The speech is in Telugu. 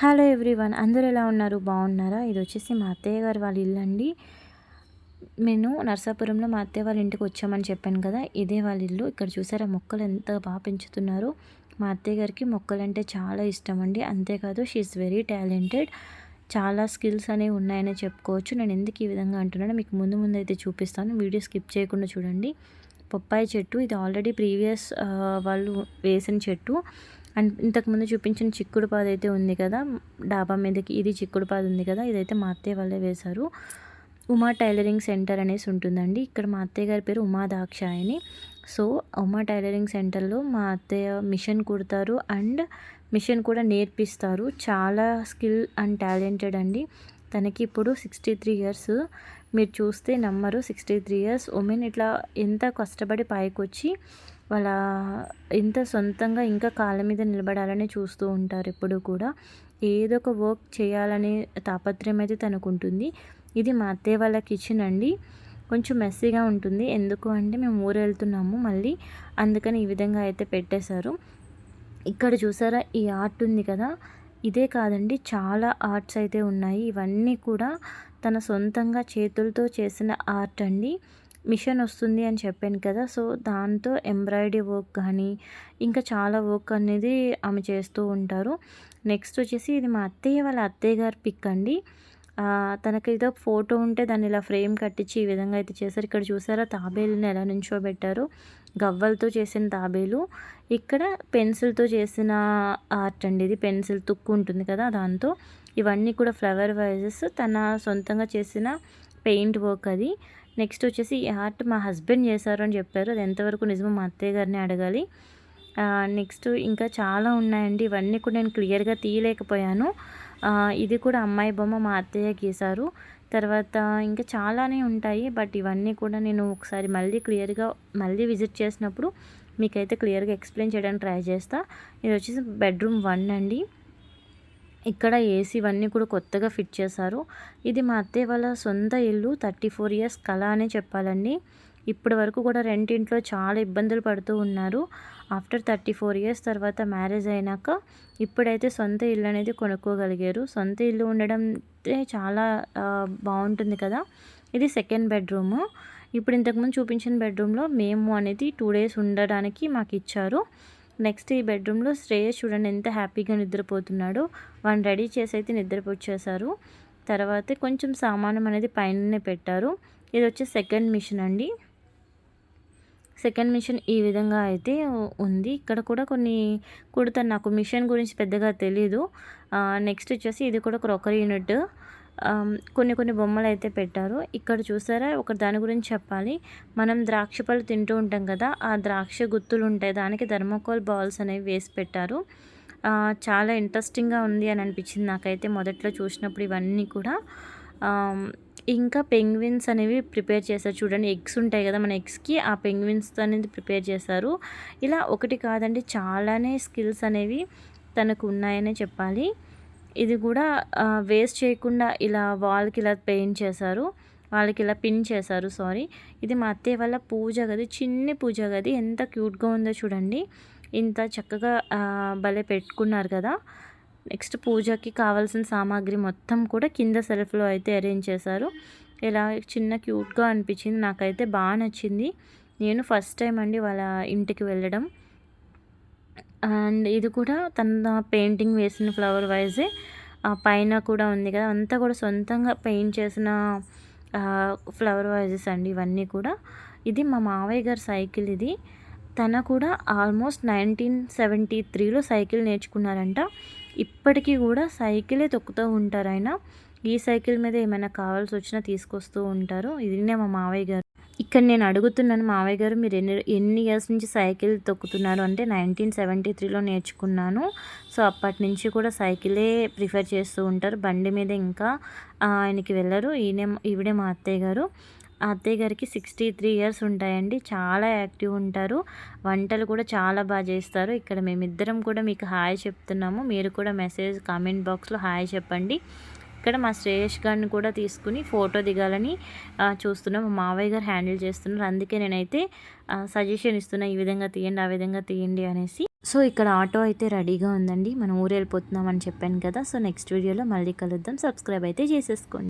హలో ఎవ్రీవన్ అందరూ ఎలా ఉన్నారు? బాగున్నారా? ఇది వచ్చేసి మా అత్తయ్య గారు వాళ్ళ ఇల్లు అండి. నేను నర్సాపురంలో మా అత్తయ్య వాళ్ళ ఇంటికి వచ్చామని చెప్పాను కదా ఇదే వాళ్ళ ఇల్లు. ఇక్కడ చూసారా మొక్కలు ఎంత బాగా పెంచుతున్నారు. మా అత్తయ్య గారికి మొక్కలంటే చాలా ఇష్టం అండి. అంతేకాదు షీఈస్ వెరీ టాలెంటెడ్ చాలా స్కిల్స్ అనేవి ఉన్నాయని చెప్పుకోవచ్చు. నేను ఎందుకు ఈ విధంగా అంటున్నాను మీకు ముందు ముందు అయితే చూపిస్తాను. వీడియో స్కిప్ చేయకుండా చూడండి. బొప్పాయి చెట్టు. ఇది ఆల్రెడీ ప్రీవియస్ వాళ్ళు వేసిన చెట్టు. అండ్ ఇంతకుముందు చూపించిన చిక్కుడు పాదు అయితే ఉంది కదా. డాబా మీదకి ఇది చిక్కుడు పాదు ఉంది కదా. ఇదైతే మా అత్తయ్య వాళ్ళే వేశారు. ఉమా టైలరింగ్ సెంటర్ అనేసి ఉంటుందండి. ఇక్కడ మా అత్తయ్య గారి పేరు ఉమా దాక్షాయని సో ఉమా టైలరింగ్ సెంటర్లో మా అత్తయ్య మిషన్ కుడతారు. అండ్ మిషన్ కూడా నేర్పిస్తారు. చాలా స్కిల్ అండ్ టాలెంటెడ్ అండి. తనకి ఇప్పుడు సిక్స్టీ త్రీ ఇయర్స్. మీరు చూస్తే నమ్మరు సిక్స్టీ త్రీ ఇయర్స్. ఉమెన్ ఇట్లా ఎంత కష్టపడి పైకి వచ్చి వాళ్ళ ఇంత సొంతంగా ఇంకా కాళ్ళ మీద నిలబడాలని చూస్తూ ఉంటారు ఎప్పుడు కూడా. ఏదో ఒక వర్క్ చేయాలనే తాపత్రయం అయితే తనకు ఉంటుంది ఇది మా అత్తయ్య వాళ్ళ కిచెన్ అండి. కొంచెం మెస్సీగా ఉంటుంది. ఎందుకు అంటే మేము ఊరు వెళ్తున్నాము. మళ్ళీ అందుకని ఈ విధంగా అయితే పెట్టేశారు. ఇక్కడ చూసారా? ఈ ఆర్ట్ ఉంది కదా? ఇదే కాదండి చాలా ఆర్ట్స్ అయితే ఉన్నాయి. ఇవన్నీ కూడా తన సొంతంగా చేతులతో చేసిన ఆర్ట్ అండి. మిషన్ వస్తుంది అని చెప్పాను కదా సో దాంతో ఎంబ్రాయిడరీ వర్క్ కానీ ఇంకా చాలా వర్క్ అనేది ఆమె చేస్తూ ఉంటారు. నెక్స్ట్ వచ్చేసి ఇది మా అత్తయ్య వాళ్ళ అత్తయ్య గారి పిక్ అండి. తనకి ఏదో ఫోటో ఉంటే దాన్ని ఇలా ఫ్రేమ్ కట్టించి ఈ విధంగా అయితే చేశారు. ఇక్కడ చూసారా తాబేలుని ఎలా నించోబెట్టారు? గవ్వలతో చేసిన తాబేలు. ఇక్కడ పెన్సిల్తో చేసిన ఆర్ట్ అండి ఇది. పెన్సిల్ తుక్కు ఉంటుంది కదా దాంతో. ఇవన్నీ కూడా ఫ్లవర్ వైజెస్ తన సొంతంగా చేసిన పెయింట్ వర్క్ అది. నెక్స్ట్ వచ్చేసి ఈ ఆర్ట్ మా హస్బెండ్ చేశారు అని చెప్పారు. అది ఎంతవరకు నిజమో మా అత్తయ్య గారిని అడగాలి. నెక్స్ట్ ఇంకా చాలా ఉన్నాయండి. ఇవన్నీ కూడా నేను క్లియర్గా తీయలేకపోయాను. ఇది కూడా అమ్మాయి బొమ్మ మా అత్తయ్య గీశారు. తర్వాత ఇంకా చాలానే ఉంటాయి బట్ ఇవన్నీ కూడా నేను ఒకసారి మళ్ళీ క్లియర్గా మళ్ళీ విజిట్ చేసినప్పుడు మీకైతే క్లియర్గా ఎక్స్ప్లెయిన్ చేయడానికి ట్రై చేస్తా. ఇది వచ్చేసి బెడ్రూమ్ వన్ అండి. ఇక్కడ ఏసీ ఇవన్నీ కూడా కొత్తగా ఫిట్ చేశారు. ఇది మా అత్తయ్య వాళ్ళ సొంత ఇల్లు థర్టీ ఫోర్ ఇయర్స్ కళ అనే చెప్పాలండి. ఇప్పటి వరకు కూడా రెంటింట్లో చాలా ఇబ్బందులు పడుతూ ఉన్నారు. ఆఫ్టర్ థర్టీ ఫోర్ ఇయర్స్ తర్వాత మ్యారేజ్ అయినాక ఇప్పుడైతే సొంత ఇల్లు అనేది కొనుక్కోగలిగారు. సొంత ఇల్లు ఉండడం చాలా బాగుంటుంది కదా. ఇది సెకండ్ బెడ్రూము. ఇప్పుడు ఇంతకుముందు చూపించిన బెడ్రూమ్లో మేము అనేది టూ డేస్ ఉండడానికి మాకు ఇచ్చారు. నెక్స్ట్ ఈ బెడ్రూమ్లో శ్రేయస్ చూడండి ఎంత హ్యాపీగా నిద్రపోతున్నాడో. వాడిని రెడీ చేసి అయితే నిద్రపోచ్చేసారు. తర్వాత కొంచెం సామానం అనేది పైననే పెట్టారు. ఇది వచ్చి సెకండ్ మిషన్ అండి. సెకండ్ మిషన్ ఈ విధంగా అయితే ఉంది. ఇక్కడ కూడా కొన్ని కుడతాను నాకు మిషన్ గురించి పెద్దగా తెలీదు. నెక్స్ట్ వచ్చేసి ఇది కూడా క్రోకరీ యూనిట్. కొన్ని కొన్ని బొమ్మలు అయితే పెట్టారు. ఇక్కడ చూసారా? ఒక దాని గురించి చెప్పాలి. మనం ద్రాక్ష పళ్ళు తింటూ ఉంటాం కదా ఆ ద్రాక్ష గుత్తులు ఉంటాయి. దానికి ధర్మకోల్ బాల్స్ అనేవి వేసి పెట్టారు. చాలా ఇంట్రెస్టింగ్గా ఉంది అని అనిపించింది నాకైతే మొదట్లో చూసినప్పుడు ఇవన్నీ కూడా. ఇంకా పెంగ్విన్స్ అనేవి ప్రిపేర్ చేస్తారు. చూడండి ఎగ్స్ ఉంటాయి కదా మన ఎగ్స్కి ఆ పెంగ్విన్స్ అనేది ప్రిపేర్ చేస్తారు. ఇలా ఒకటి కాదండి చాలానే స్కిల్స్ అనేవి తనకు ఉన్నాయనే చెప్పాలి. ఇది కూడా వేస్ట్ చేయకుండా ఇలా వాల్కి ఇలా పెయింట్ చేశారు. వాళ్ళకి ఇలా పిన్ చేశారు సారీ. ఇది మా అత్తయ్య వాళ్ళ పూజ గది చిన్ని పూజ గది. ఎంత క్యూట్గా ఉందో చూడండి. ఇంత చక్కగా భలే పెట్టుకున్నారు కదా. నెక్స్ట్ పూజకి కావాల్సిన సామాగ్రి మొత్తం కూడా కింద సెల్ఫ్లో అయితే అరేంజ్ చేశారు. ఇలా చిన్న క్యూట్గా అనిపించింది. నాకైతే బాగా నచ్చింది. నేను ఫస్ట్ టైం అండి వాళ్ళ ఇంటికి వెళ్ళడం. అండ్ ఇది కూడా తన పెయింటింగ్ వేసిన ఫ్లవర్ వైజే. పైన కూడా ఉంది కదా అంతా కూడా సొంతంగా పెయింట్ చేసిన ఫ్లవర్ వైజెస్ అండి ఇవన్నీ కూడా. ఇది మా మావయ్య గారి సైకిల్ ఇది. తన కూడా ఆల్మోస్ట్ నైన్టీన్ సెవెంటీ త్రీలో సైకిల్ నేర్చుకున్నారంట. ఇప్పటికీ కూడా సైకిలే తొక్కుతూ ఉంటారు ఆయన. ఈ సైకిల్ మీద ఏమైనా కావాల్సి వచ్చినా తీసుకొస్తూ ఉంటారు. ఇదినే మా మావయ్య గారు. ఇక్కడ నేను అడుగుతున్నాను మావయ్య గారు మీరు ఎన్ని ఎన్ని ఇయర్స్ నుంచి సైకిల్ తొక్కుతున్నారు? అంటే నైన్టీన్ సెవెంటీ త్రీలో నేర్చుకున్నాను. సో అప్పటి నుంచి కూడా సైకిలే ప్రిఫర్ చేస్తూ ఉంటారు. బండి మీద ఇంకా ఆయనకి వెళ్ళరు. ఈయనే ఈవిడే మా అత్తయ్య గారు. అత్తయ్య గారికి సిక్స్టీ త్రీ ఇయర్స్ ఉంటాయండి. చాలా యాక్టివ్ ఉంటారు. వంటలు కూడా చాలా బాగా చేస్తారు. ఇక్కడ మేమిద్దరం కూడా మీకు హాయ్ చెప్తున్నాము. మీరు కూడా మెసేజ్ కామెంట్ బాక్స్లో హాయ్ చెప్పండి. ఇక్కడ మా శ్రేయస్ గారిని కూడా తీసుకుని ఫోటో దిగాలని చూస్తున్నాం. మా మావయ్య గారు హ్యాండిల్ చేస్తున్నారు. అందుకే నేనైతే సజెషన్ ఇస్తున్నా ఈ విధంగా తీయండి ఆ విధంగా తీయండి అనేసి. సో ఇక్కడ ఆటో అయితే రెడీగా ఉందండి. మనం ఊరు వెళ్ళిపోతున్నాం అని చెప్పాను కదా. సో నెక్స్ట్ వీడియోలో మళ్ళీ కలుద్దాం. సబ్స్క్రైబ్ అయితే చేసేసుకోండి.